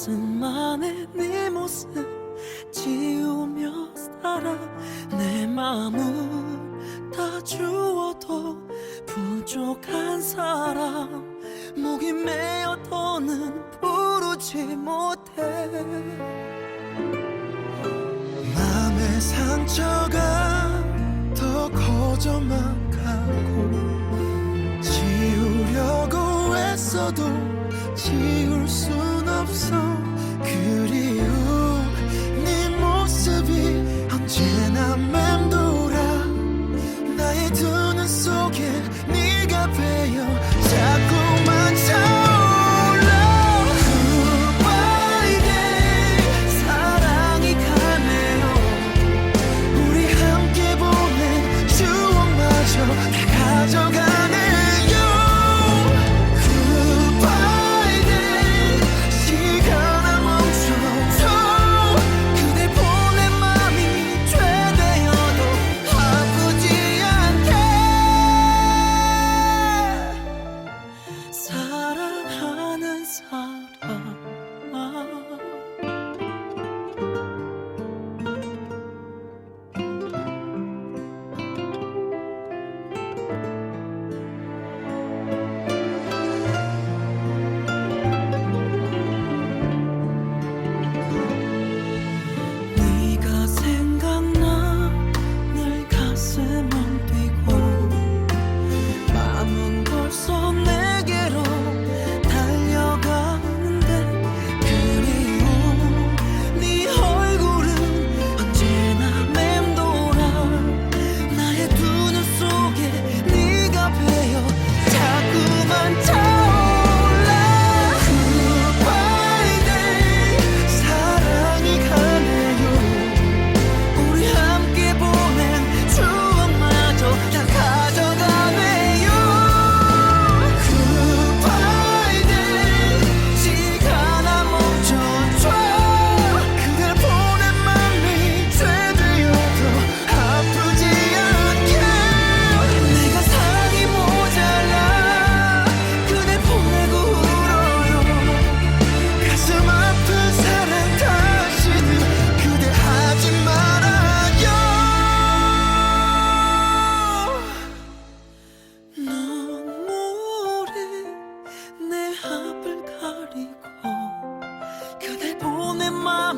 가슴만에 네 모습 지우며 살아 내 마음을 다 주워도 부족한 사람 목이 메어도는 부르지 못해. 마음의 상처가 더 커져만 가고 지우려고 애써도 지울 수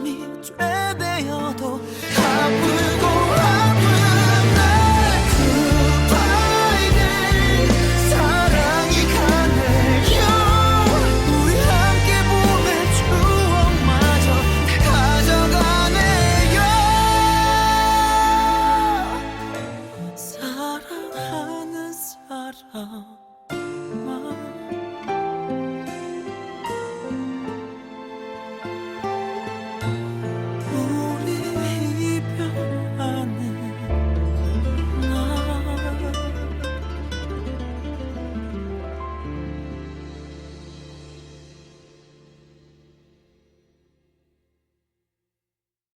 me, tu es